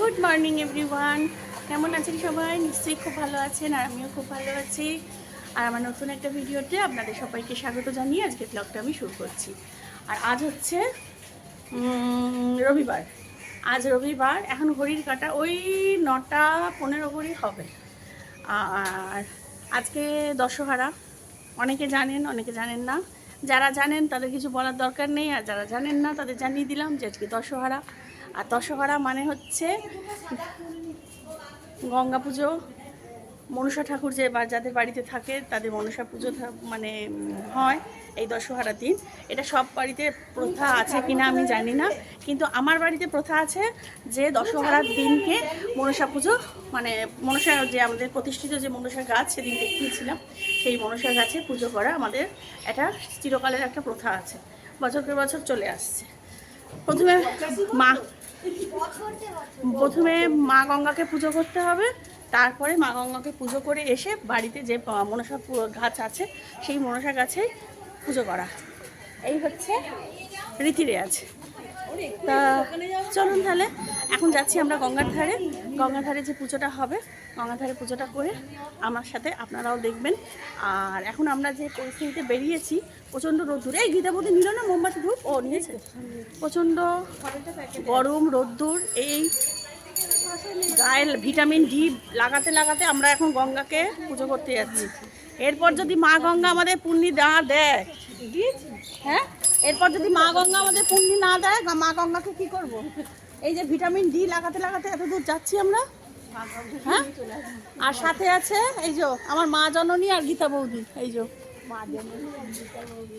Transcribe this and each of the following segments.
Good morning everyone কেমন আছেন সবাই? নিশ্চয়ই খুব ভালো আছেন আর আমিও খুব ভালো আছি। আর আমার নতুন একটা ভিডিওতে আপনাদের সবাইকে স্বাগত জানিয়ে আজকে ব্লগটা আমি শুরু করছি। আর আজ হচ্ছে রবিবার। আজ রবিবার, এখন ঘড়ির কাটা ওই নটা পনেরো ঘড়ি হবে। আর আজকে দশহারা। অনেকে জানেন অনেকে জানেন না। যারা জানেন তাদের কিছু বলার দরকার নেই, আর যারা জানেন না তাদের জানিয়ে দিলাম যে আজকে দশহারা। আর দশহরা মানে হচ্ছে গঙ্গা পুজো, মনসা ঠাকুর যে বা যাদের বাড়িতে থাকে, তাদের মনসা পুজো মানে হয় এই দশহরা দিন। এটা সব বাড়িতে প্রথা আছে কিনা আমি জানি না, কিন্তু আমার বাড়িতে প্রথা আছে যে দশহরার দিনকে মনসা পুজো মানে মনসা যে আমাদের প্রতিষ্ঠিত যে মনসা গাছ সেদিন দেখিয়েছিলাম, সেই মনসা গাছে পুজো করা আমাদের এটা চিরকালের একটা প্রথা আছে। বছরকে বছর চলে আসছে। প্রথমে মা প্রথমে মা গঙ্গাকে পুজো করতে হবে, তারপরে মা গঙ্গাকে পুজো করে এসে বাড়িতে যে মনসা গাছ আছে, সেই মনসা গাছে পুজো করা। এই হচ্ছে রীতি রেয়াজ তা চলুন তাহলে, এখন যাচ্ছি আমরা গঙ্গার ধারে। গঙ্গার ধারে যে পুজোটা হবে, গঙ্গার ধারে পুজোটা করে আমার সাথে আপনারাও দেখবেন। আর এখন আমরা যে পরিস্থিতিতে বেরিয়েছি, প্রচণ্ড রোদ্দুর। এই গীতাবতী নিল না মোমবাতি ধূপ? ও, নিয়েছে। প্রচণ্ড গরম, রোদ্দুর, এই গায়ে ভিটামিন ডি লাগাতে লাগাতে আমরা এখন গঙ্গাকে পুজো করতে যাচ্ছি। এরপর যদি মা গঙ্গা আমাদের পুণ্যি না দেয়। হ্যাঁ? এরপর যদি মা গঙ্গা আমাদের পুণ্যি না দেয় মা গঙ্গাকে কি করব? এই যে ভিটামিন ডি লাগাতে লাগাতে এত দূর যাচ্ছি আমরা। হ্যাঁ? আর সাথে আছে, এই যে আমার মা জননী আর গীতা বৌদি, এই যে।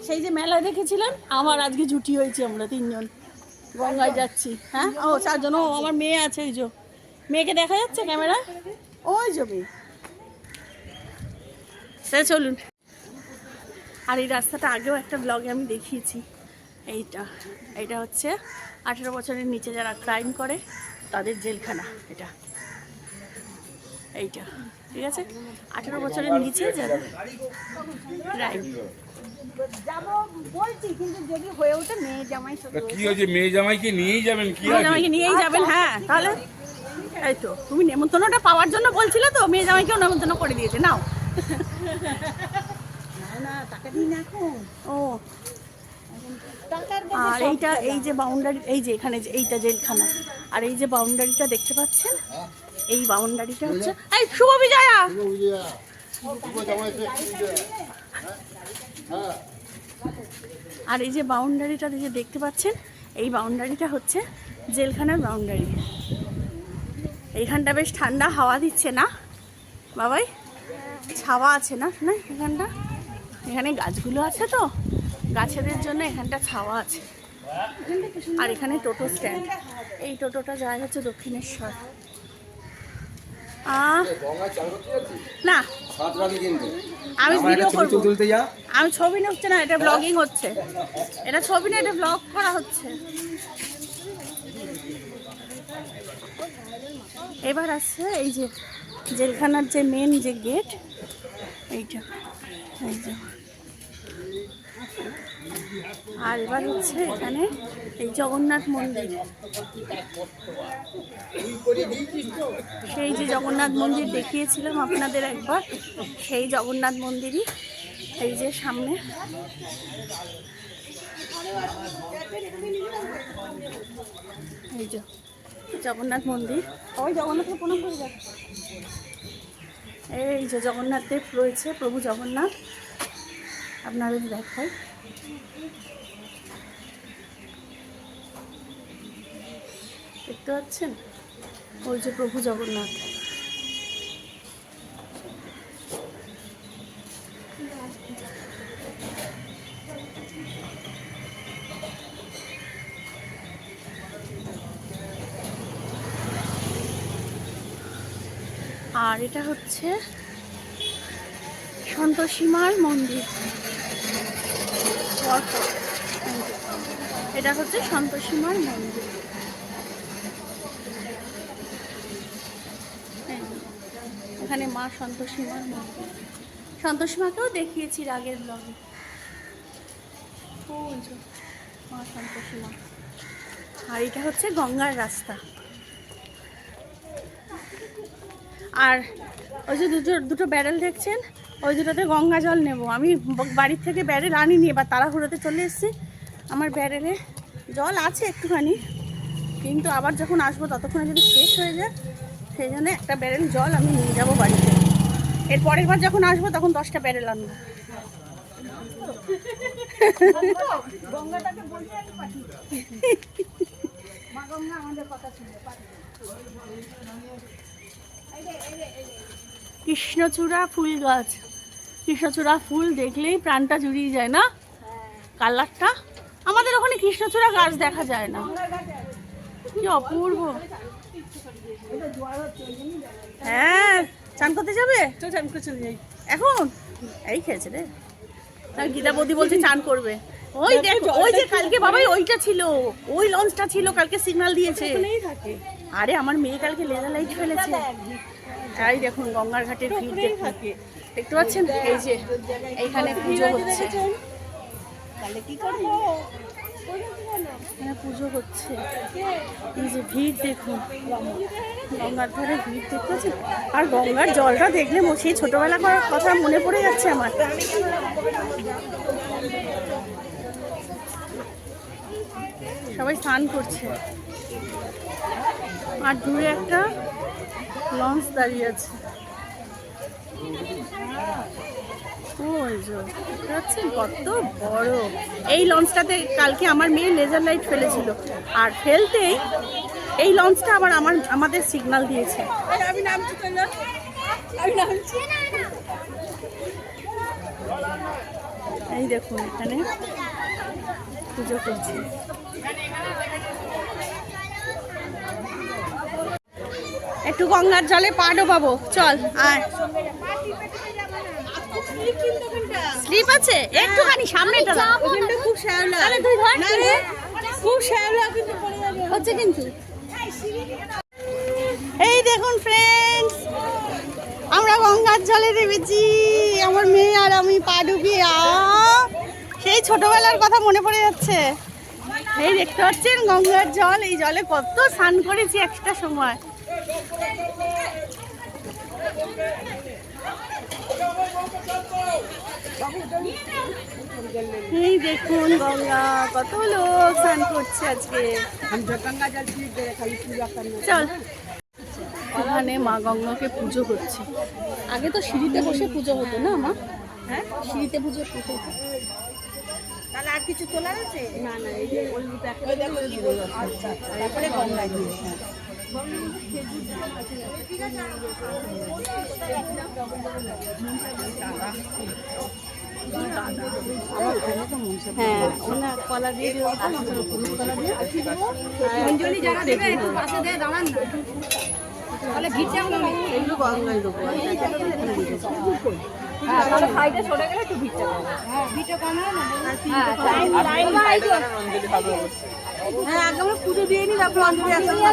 সেই যে মেলায় দেখেছিলেন, আমার আজকে জুটি হয়েছে আমরা তিনজন। গঙ্গায় যাচ্ছি হ্যাঁ? ও চারজন ও, আমার মেয়ে আছে ওই যে। মেয়েকে দেখা যাচ্ছে ক্যামেরা ওই যে সে চলুন। আর এই রাস্তাটা আগেও একটা ব্লগে আমি দেখিয়েছি। এইটা এইটা হচ্ছে আঠেরো বছরের নিচে যারা ক্রাইম করে তাদের জেলখানা এটা। এইটা ঠিক আছে? আঠেরো বছরের নিচে যারা ক্রাইম যাব বলছি কিন্তু যদি হয়ে ওঠে মেয়ে কি হয়েছে জামাইকে নিয়েই যাবেন কি জামাইকে নিয়েই যাবেন হ্যাঁ তাহলে? এই তো তুমি নেমন্তন্নটা পাওয়ার জন্য বলছিলে তো মেয়ে জামাইকেও নেমন্তন্ন করে দিয়েছে নাও না না টাকা দিন এখন ও। আর এইটা এই যে বাউন্ডারি এই যে এখানে যে এইটা জেলখানা। আর এই যে বাউন্ডারিটা দেখতে পাচ্ছেন? এই বাউন্ডারিটা হচ্ছে এই শুভ বিজয়া! আর এই যে বাউন্ডারিটা যে দেখতে পাচ্ছেন এই বাউন্ডারিটা হচ্ছে জেলখানার বাউন্ডারি এইখানটা বেশ ঠান্ডা হাওয়া দিচ্ছে না? বাবাই ছাওয়া আছে না? না এখানটা? এখানে গাছগুলো আছে তো। গাছেদের জন্য এখানটা ছাওয়া আছে। আর এখানে টোটো স্ট্যান্ড। এই টোটোটা যায় হচ্ছে দক্ষিণেশ্বর। না। আমি ভিডিও করব। আমি ছবি না এটা ব্লগিং হচ্ছে। এটা ছবি না এটা ব্লগ করা হচ্ছে। এবার আসছে এই যে জেলখানার যে মেন যে গেট এইটা। এই যে। আর এবার হচ্ছে এখানে এই জগন্নাথ মন্দির। সেই যে জগন্নাথ মন্দির দেখিয়েছিলাম আপনাদের একবার সেই জগন্নাথ মন্দিরই এই যে সামনে। এই যে জগন্নাথ মন্দির। ওই জগন্নাথকে প্রণাম করে যাক। এই যে জগন্নাথ দেব রয়েছে প্রভু জগন্নাথ। আপনাদের দেখাই। দেখতে পাচ্ছেন? ওই যে প্রভু জগন্নাথ। আর এটা হচ্ছে সন্তোষীমার মন্দির। এটা হচ্ছে সন্তোষীমার মন্দির। এখানে মা সন্তোষীমার মন্দির। সন্তোষীমাকেও দেখিয়েছি আগের ব্লগে মা সন্তোষীমা। আর এটা হচ্ছে গঙ্গার রাস্তা। আর ওই যে দুটো দুটো ব্যারেল দেখছেন? ওই দুটোতে গঙ্গা জল নেব। আমি বাড়ির থেকে ব্যারেল আনিনি, এবার তাড়াহুড়োতে চলে এসেছি। আমার ব্যারেলে জল আছে একটুখানি, কিন্তু আবার যখন আসব ততক্ষণে যদি শেষ হয়ে যায়, সেই জন্য একটা ব্যারেল জল আমি নিয়ে যাব বাড়িতে। এর পরের বার যখন আসব তখন দশটা ব্যারেল আনব। আমাদের কথা কৃষ্ণচূড়া ফুল গাছ। কৃষ্ণচূড়া ফুল দেখলেই প্রাণটা জুড়িয়ে যায় না? কালারটা? আমাদের ওখানে কৃষ্ণচূড়া গাছ দেখা যায় না। কি অপূর্ব। হ্যাঁ চান করতে যাবে? তো চান করতে চলে যাই। এখন? এই খেয়েছে রে। গীতা বৌদি বলছে চান করবে। ওই দেখো ওই যে কালকে বাবাই ওইটা ছিল। ওই লঞ্চটা ছিল কালকে সিগন্যাল দিয়েছে। আরে আমার মেয়ে কালকে লেজার লাইট ফেলেছে। এই দেখুন গঙ্গার ঘাটের ভিড় দেখুন দেখতে পাচ্ছেন? এই যে, এইখানে পুজো হচ্ছে। পুজো হচ্ছে। এই যে ভিড় দেখুন। গঙ্গার ধারে ভিড় দেখতে পাচ্ছেন? আর গঙ্গার জলটা দেখলে সেই ছোটবেলা করার কথা মনে পড়ে যাচ্ছে আমার। সবাই স্নান করছে। আর দূরে একটা লঞ্চ দাঁড়িয়ে আছে। কত বড়। এই লঞ্চটাতে কালকে আমার মেয়ে লেজার লাইট ফেলেছিল। আর ফেলতেই এই লঞ্চটা আবার আমার আমাদের সিগন্যাল দিয়েছে। আমি নামছি আমি নামছি। এই দেখুন এখানে পুজো করছি। একটু গঙ্গার জলে পা ডোবাবো চল আয়। স্লিপ আছে? একটুখানি সামনেটা ওখানটা খুব শ্যাওলা। আরে তুই ধর না রে খুব শ্যাওলা কিন্তু পড়ে যাবে। হচ্ছে কিন্তু। এই দেখুন ফ্রেন্ডস আমরা গঙ্গার জলে নেমেছি। আমার মেয়ে আর আমি পা ডুবিয়ে সেই ছোটবেলার কথা মনে পড়ে যাচ্ছে। এই দেখতে পাচ্ছেন গঙ্গার জল এই জলে কত স্নান করেছি একটা সময়। এই দেখুন গঙ্গা কত লোক স্নান করছে আজকে। চল। ওখানে মা গঙ্গাকে পুজো করছে। আগে তো সিঁড়িতে বসে পুজো হতো না মা? হ্যাঁ? সিঁড়িতে পুজো হতো। তাহলে আর কিছু তোলার আছে? না না এই যে ওই প্যাকেটে আচ্ছা তারপরে গঙ্গায় দিয়ে হ্যাঁ ওনা কলা দিয়ে দিও হলুদ কলা দিয়ে। অঞ্জলি যারা দেবে একটু পাশে দিয়ে দাঁড়ান না। তাহলে ভিড়টা এগুলো গঙ্গায় দেবো। হ্যাঁ তাহলে সাইডে সরে গেলে একটু ভিড়টা হ্যাঁ ভিড়টা কমে না হ্যাঁ লাইন লাইন বাই তো হ্যাঁ আগে আমরা পুজো দিয়ে নি তারপর অঞ্জলি দেবো অঞ্জলি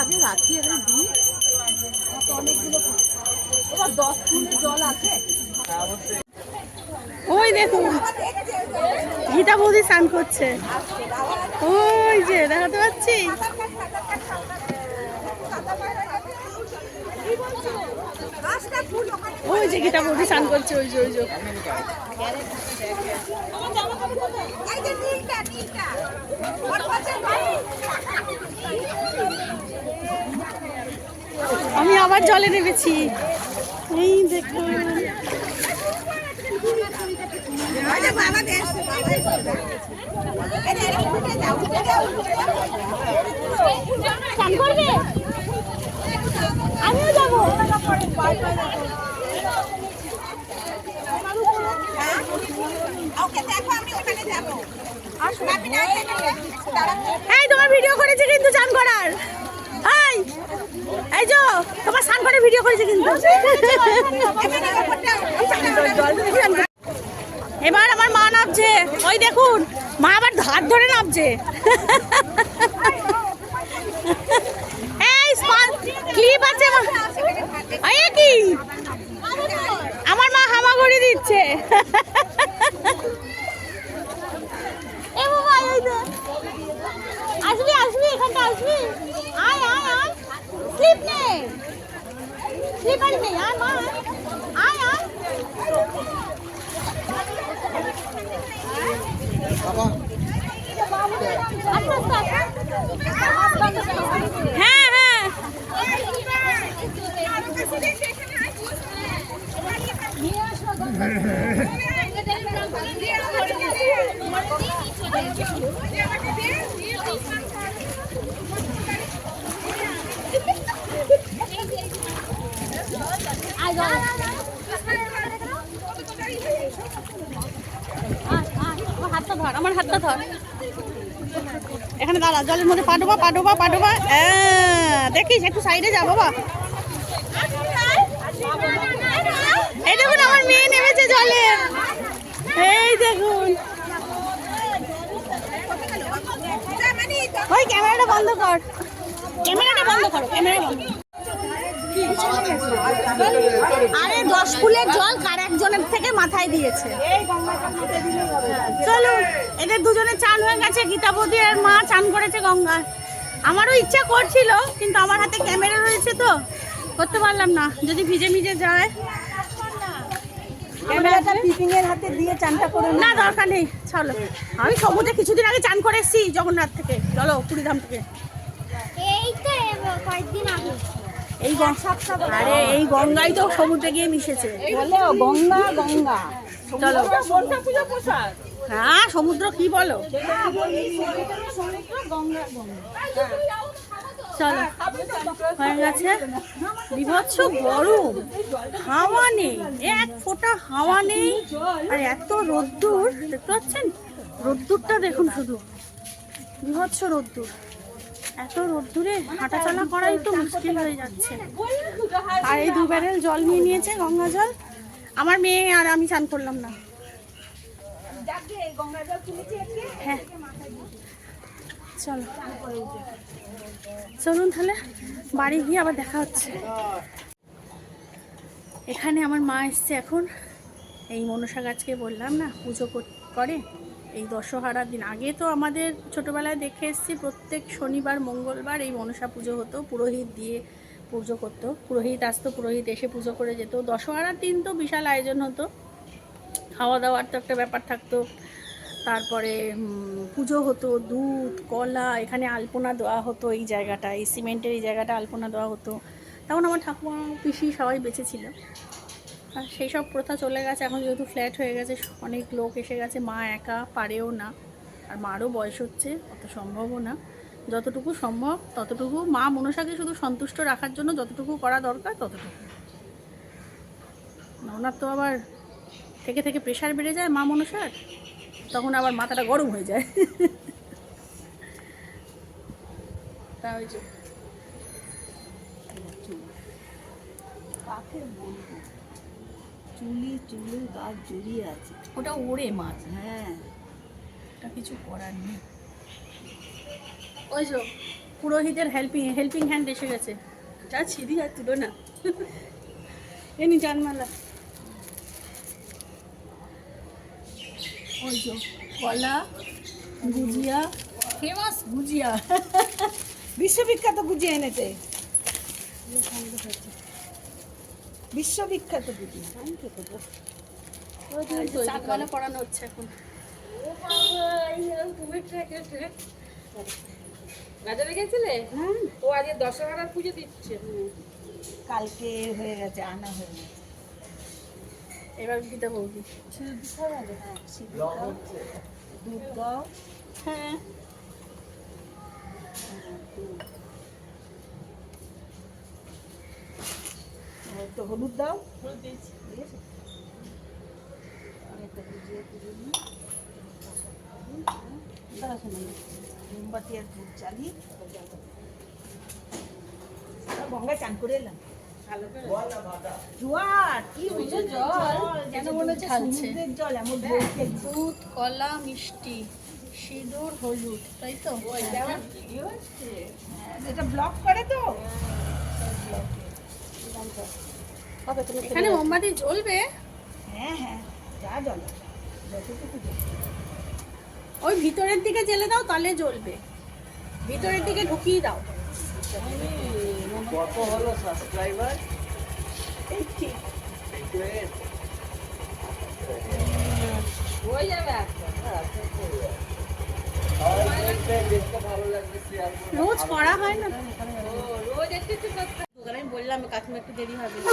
আগে রাখি এখানে দিই। এবার দশ ফুট জল আছে ওই দেখুন গীতা বৌদি স্নান করছে। ওই যে দেখাতে পাচ্ছি? ওই যে গীতা বৌদি স্নান করছে, ওই যে ওই যে। আমি আবার জলে নেমেছি। এই দেখুন আমিও যাব এই, তোমার ভিডিও করেছে কিন্তু চান করার। এই এই যো, তোমার স্নান করে ভিডিও করেছে কিন্তু। এবার আমার মা নামছে। ওই দেখুন, মা আবার ধার ধরে নামছে। এই ক্লিপ আছে মা। কি? আমার মা হামাগুড়ি দিচ্ছে। আসবি আসবি এখানটা আসবি। আয় আয় আয়। স্লিপ নে। স্লিপার নেই আয় মা আয়। আয় আস্তে আস্তে আস্তে। হ্যাঁ আয় যাও। আয়, আয়, আমার এখানে দাঁড়া জলের মধ্যে পাডোবা পাডোবা পাডোবা। দেখিস একটু সাইডে যা বাবা। এই দেখুন, আমার মেয়ে নেমেছে জলে। এই দেখুন। ওই ক্যামেরাটা বন্ধ কর। ক্যামেরাটা বন্ধ ক্যামেরা বন্ধ। আরে, দশ ফুলের জল কার একজনের থেকে মাথায় দিয়েছে? চলো, এদের দুজনে চান হয়ে গেছে গীতা বৌদি আর মা চান করেছে গঙ্গায় আমারও ইচ্ছা করছিল, কিন্তু আমার হাতে ক্যামেরা রয়েছে তো। করতে পারলাম না। যদি ভিজে ভিজে যায়। ক্যামেরাটা হাতে দিয়ে চানটা করে না দরকার নেই। চলো। আমি সমুদ্রে কিছুদিন আগে চান করে এসেছি জগন্নাথ থেকে। চলো পুরীধাম থেকে। এই তো কয়েকদিন আগে। এই আরে এই গঙ্গাই তো সমুদ্রে গিয়ে মিশেছে। বলে গঙ্গা গঙ্গা। চলো। হ্যাঁ সমুদ্র কি বলো? চলো। হয়ে গেছে। বিভৎস গরম। হাওয়া নেই। এক ফোঁটা হাওয়া নেই। আর এত রোদ্দুর, দেখতে পাচ্ছেন? রোদ্দুরটা দেখুন শুধু। বিভৎস রোদ্দুর। এত রোদ্দুরে হাঁটাচলা করাই তো মুশকিল হয়ে যাচ্ছে। আর এই দু ব্যারেল জল নিয়ে নিয়েছে গঙ্গা জল। আমার মেয়ে আর আমি চান করলাম না। হ্যাঁ। চলো। চলুন তাহলে, বাড়ি গিয়ে আবার দেখা হচ্ছে। এখানে আমার মা এসছে এখন। এই মনসা গাছকে বললাম না, পুজো কর- এই দশহারার দিন আগে তো আমাদের ছোটোবেলায় দেখে এসেছি, প্রত্যেক শনিবার, মঙ্গলবার এই মনসা পুজো হতো, পুরোহিত দিয়ে পুজো করতো। পুরোহিত আসতো, পুরোহিত এসে পুজো করে যেত। দশহারার দিন তো বিশাল আয়োজন হতো। খাওয়া দাওয়ার তো একটা ব্যাপার থাকতো। তারপরে পুজো হতো, দুধ, কলা, এখানে আলপনা দেওয়া হতো এই জায়গাটা, এই সিমেন্টের এই জায়গাটা আলপনা দেওয়া হতো। তখন আমার ঠাকুমা, পিসি সবাই বেঁচে ছিল আর সেই সব প্রথা চলে গেছে, এখন যেহেতু ফ্ল্যাট হয়ে গেছে, অনেক লোক এসে গেছে, মা একা পারেও না। আর মারও বয়স হচ্ছে, অত সম্ভবও না। যতটুকু সম্ভব, ততটুকু। মা মনসাকে শুধু সন্তুষ্ট রাখার জন্য যতটুকু করা দরকার, ততটুকু। ওনার তো আবার থেকে থেকে প্রেশার বেড়ে যায় মা মনসার? তখন আবার মাথাটা গরম হয়ে যায়। তা ওই যে। কাকে বলব? চুলি চুলি গাছ জড়িয়ে আছে। ওটা ওড়ে মাছ। হ্যাঁ। ওটা কিছু করার নেই। ওই যে পুরোহিতের হেল্পিং হেল্পিং হ্যান্ড এসে গেছে। যা ছিদি আর তুলো না। এনি জানমালা। ওই যে কলা গুজিয়া ফেমাস গুজিয়া। বিশ্ববিখ্যাত গুজিয়ে এনেছে। বিশ্ববিখ্যাত গুজিয়ে। চাকমালা পড়ানো হচ্ছে এখন। বাজারে গেছিলে? ও আজকে দশহরার পুজো দিচ্ছে। কালকে হয়ে গেছে আনা হয়ে গেছে। এবার হ্যাঁ সিঁদুর দুধ দাও হ্যাঁ একটু হলুদ দাও। মোমবাতি আর ধূপ চালি গঙ্গায় চান করে এলাম জোয়ার কি হচ্ছে জল যেন মনে হচ্ছে সমুদ্রের জল এমন দুধ কলা মিষ্টি সিঁদুর হলুদ তাই তো? এটা ব্লক করে তো। এখানে মোমবাতি জ্বলবে? হ্যাঁ হ্যাঁ ওই ভিতরের দিকে জেলে দাও তাহলে জ্বলবে। ভিতরের দিকে ঢুকিয়ে দাও। কত হলো সাবস্ক্রাইবার এইটি হয়ে যাবে ভালো লাগবে শেয়ার রোজ করা হয় না। রোজ একটু একটু দোকানে আমি বললাম কাকিমা একটু দেরি হবে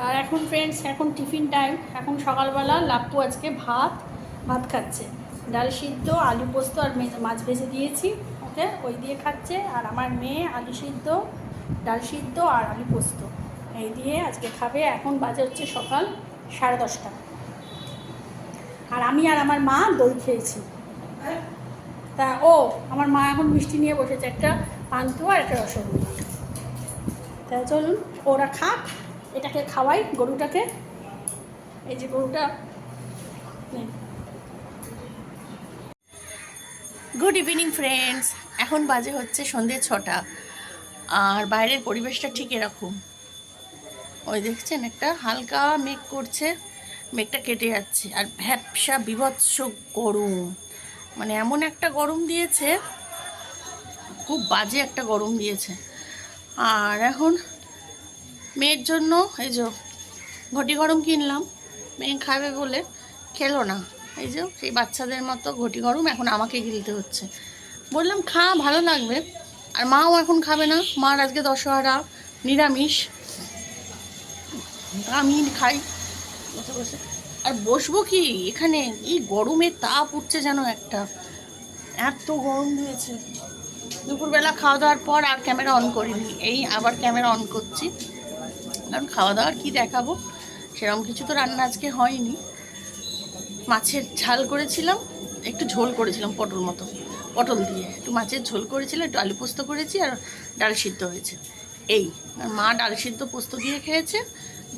আর এখন ফ্রেন্ডস এখন টিফিন টাইম এখন সকালবেলা লাপ্পু আজকে ভাত ভাত খাচ্ছে। ডাল সিদ্ধ, আলু পোস্ত আর মাছ ভেজে দিয়েছি, ওকে? ওই দিয়ে খাচ্ছে। আর আমার মেয়ে আলু সিদ্ধ, ডাল সিদ্ধ আর আলু পোস্ত। এই দিয়ে আজকে খাবে। এখন বাজে হচ্ছে সকাল সাড়ে দশটা। আর আমি আর আমার মা দই খেয়েছি। তা ও, আমার মা এখন মিষ্টি নিয়ে বসেছে, একটা পান্তুয়া আর একটা রসগোল্লা। তা চলুন, ওরা খাক, এটাকে খাওয়াই গরুটাকে। এই যে গরুটা গুড ইভিনিং ফ্রেন্ডস এখন বাজে হচ্ছে সন্ধ্যে ছটা। আর বাইরের পরিবেশটা ঠিক এরকম। ওই দেখছেন একটা হালকা মেঘ করছে। মেঘটা কেটে যাচ্ছে। আর ভ্যাপসা, বিভৎস গরম। মানে এমন একটা গরম দিয়েছে, খুব বাজে একটা গরম দিয়েছে। আর এখন মেয়ের জন্য এই যে ঘটি গরম কিনলাম। মেয়ে খাবে বলে খেলো না। এই যে সেই বাচ্চাদের মতো ঘটি গরম, এখন আমাকে গিলতে হচ্ছে। বললাম, খা, ভালো লাগবে। আর মাও এখন খাবে না। মার আজকে দশহরা, নিরামিষ। আমি খাই। বসে বসে। আর বসবো কি? এখানে এই গরমে তাপ উঠছে যেন একটা। এত গরম দিয়েছে। দুপুরবেলা খাওয়া দাওয়ার পর আর ক্যামেরা অন করিনি। এই আবার ক্যামেরা অন করছি। কারণ খাওয়া দাওয়ার কী দেখাবো? সেরকম কিছু তো রান্না আজকে হয়নি। মাছের ঝাল করেছিলাম, একটু ঝোল করেছিলাম পটল মতো। পটল দিয়ে, একটু মাছের ঝোল করেছিলাম একটু আলু পোস্ত করেছি আর ডাল সিদ্ধ হয়েছে। এই, আর মা ডাল সিদ্ধ পোস্ত দিয়ে খেয়েছে।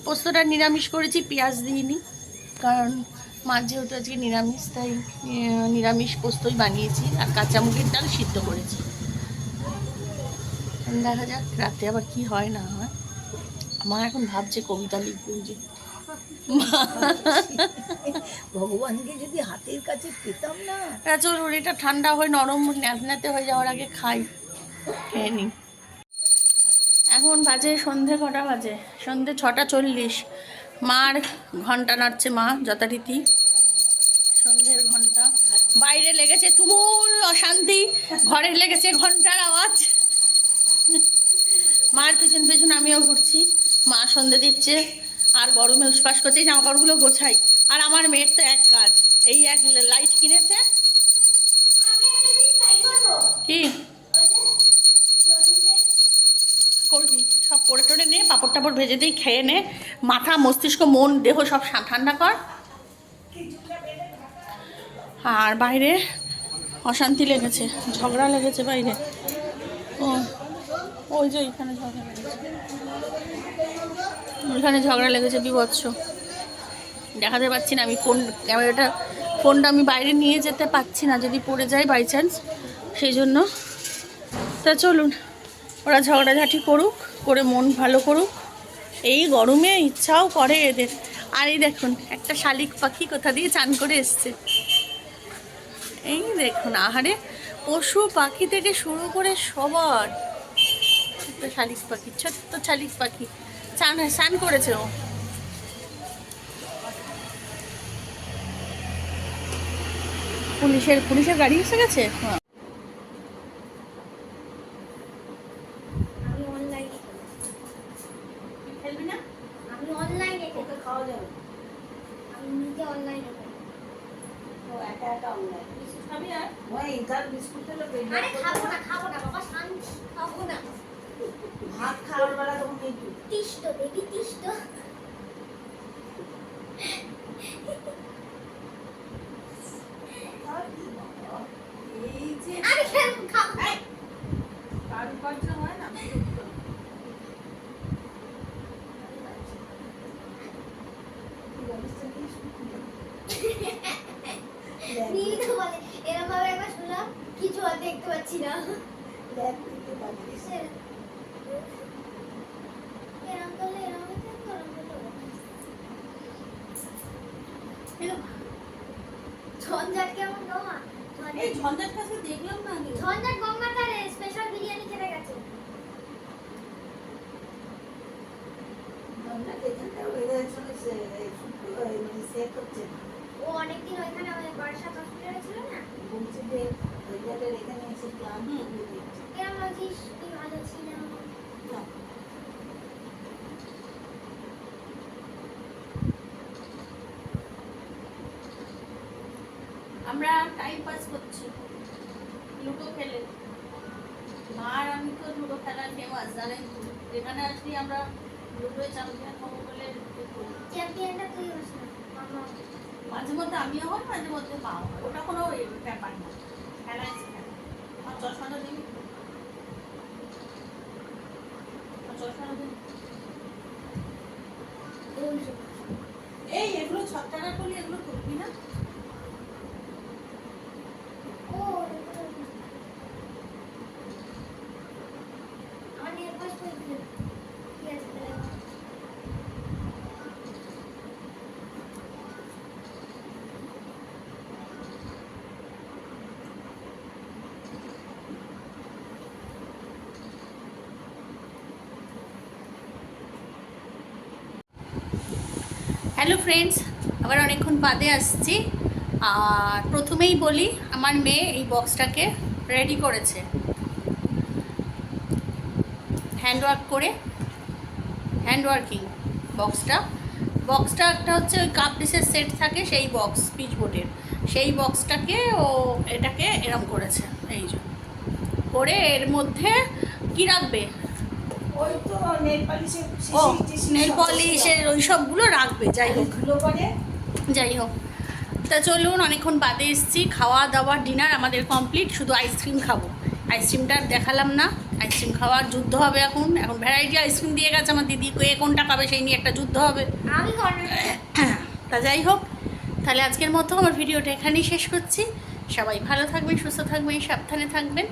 পোস্তটা নিরামিষ করেছি, পেঁয়াজ দিইনি, কারণ মা যেহেতু আজকে নিরামিষ, তাই নিরামিষ পোস্তই বানিয়েছি আর কাঁচা মুগের ডাল সিদ্ধ করেছি। দেখা যাক, রাতে আবার কি হয় না হয়। মা এখন ভাবছে কবিতা লিখবে যে ভগবানকে যদি হাতের কাছে পেতাম না? চলুন এটা ঠান্ডা হয়ে, নরম ন্যাতে হয়ে যাওয়ার আগে খাই। খেয়ে নিই এখন বাজে সন্ধে কটা বাজে? সন্ধে ছটা চল্লিশ। মার ঘণ্টা নাড়ছে মা, যথারীতি। সন্ধ্যের ঘণ্টা। বাইরে লেগেছে তুমুল অশান্তি। ঘরে লেগেছে ঘণ্টার আওয়াজ। মার পেছন পেছন আমিও ঘুরছি। মা সন্ধে দিচ্ছে। আর গরমে উসপাস করছে জামা কাপড়গুলো গোছাই। আর আমার মেয়ের তো এক কাজ এই এক লাইট কিনেছে। কি? করবি? সব করে টোরে নে পাপড় টাপড় ভেজে দিই খেয়ে নে। মাথা মস্তিষ্ক মন দেহ সব ঠান্ডা কর। আর বাইরে অশান্তি লেগেছে ঝগড়া লেগেছে বাইরে। ও ওই যে ওইখানে ঝগড়া লেগেছে। ওইখানে ঝগড়া লেগেছে, বিভৎস। দেখাতে পাচ্ছি না, আমি ফোন, ক্যামেরাটা, ফোনটা আমি বাইরে নিয়ে যেতে পারছি না, যদি পড়ে যায় বাই চান্স সেই জন্য। তা চলুন, ওরা ঝগড়াঝাটি করুক, করে মন ভালো করুক। এই গরমে ইচ্ছাও করে এদের। আর এই দেখুন, একটা শালিক পাখি কোথা দিয়ে চান করে এসছে। এই দেখুন, আহারে, পশু পাখি থেকে শুরু করে সবার। ছোট্ট শালিক পাখি, ছোট্ট শালিক পাখি। চান স্নান করেছে ও। পুলিশের পুলিশের গাড়ি এসে গেছে? হ্যাঁ। আমি আর? ওই তার বিস্কুট আরে খাব না খাব না বাবা শান্তি খাব না। ভাত খাওয়ার বেলা তখন কিন্তু তিষ্ট দেখি তিষ্ট। এই যে আরে খেল- খা- কারুকার্য হয় না ঝঞ্ঝাট কাছে দেখলাম না আমি। ঝঞ্ঝাট গঙ্গাধারে স্পেশাল বিরিয়ানি খেতে গেছে ও অনেকদিন ওইখানে ওই হসপিটালে ছিল না কেমন আছিস? কি ভালো ছিলাম আমরা টাইম করছি। লুডো খেলে। মা আর আমি তো লুডো খেলার ফেমাস জানেন তো। যেখানে আসি আমরা লুডো চ্যাম্পিয়ন হব বলে। চ্যাম্পিয়নটা তুই হোস মাঝে মধ্যে আমিও হই মাঝে মধ্যে মাও ওটা কোনো ব্যাপার না। খেলা আমার চশমাটা দিবি? আমার চশমাটা দিবি বলছো এই এগুলো ছ টাকা করলে এগুলো করবি না ও আমার নেল পাস করে দিল ঠিক আছে তাহলে হ্যালো ফ্রেন্ডস আবার অনেকক্ষণ বাদে আসছি। আর প্রথমেই বলি, আমার মেয়ে এই বক্সটাকে রেডি করেছে। হ্যান্ডওয়ার্ক করে হ্যান্ডওয়ার্কিং বক্সটা বক্সটা একটা হচ্ছে ওই কাপ ডিসের সেট থাকে, সেই বক্স পিচ বোর্ডের সেই বক্সটাকে ও এটাকে এরম করেছে, এই জন্য করে এর মধ্যে কি রাখবে? ওই তো নেল পালিশের ও নেল ওই সবগুলো রাখবে যাই হোক। যাই হোক। তা চলুন অনেকক্ষণ বাদে এসেছি। খাওয়া দাওয়া ডিনার আমাদের কমপ্লিট। শুধু আইসক্রিম খাব। আইসক্রিমটা দেখালাম না। আইসক্রিম খাওয়ার যুদ্ধ হবে এখন। এখন ভ্যারাইটি আইসক্রিম দিয়ে গেছে আমার দিদি। কে কোনটা খাবে সেই নিয়ে একটা যুদ্ধ হবে। তা যাই হোক তাহলে আজকের মতো আমার ভিডিওটা এখানেই শেষ করছি। সবাই ভালো থাকবেন সুস্থ থাকবেন সাবধানে থাকবেন।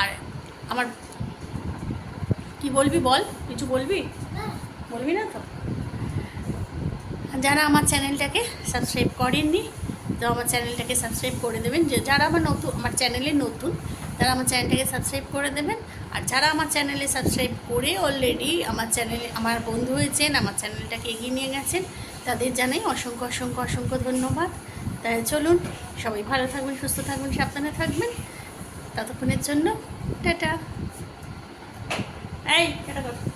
আর আমার কি বলবি বল? কিছু বলবি? বলবি না তো? যারা আমার চ্যানেলটাকে সাবস্ক্রাইব করেননি, তো আমার চ্যানেলটাকে সাবস্ক্রাইব করে দেবেন। যে যারা আমার নতুন, আমার চ্যানেলে নতুন, তারা আমার চ্যানেলটাকে সাবস্ক্রাইব করে দেবেন। আর যারা আমার চ্যানেলে সাবস্ক্রাইব করে অলরেডি আমার চ্যানেলে, আমার বন্ধু হয়েছেন, আমার চ্যানেলটাকে এগিয়ে নিয়ে গেছেন, তাদের জানাই অসংখ্য অসংখ্য অসংখ্য ধন্যবাদ। তাই চলুন, সবাই ভালো থাকবেন, সুস্থ থাকবেন, সাবধানে থাকবেন। ততক্ষণের জন্য, টাটা। এই এটা কর।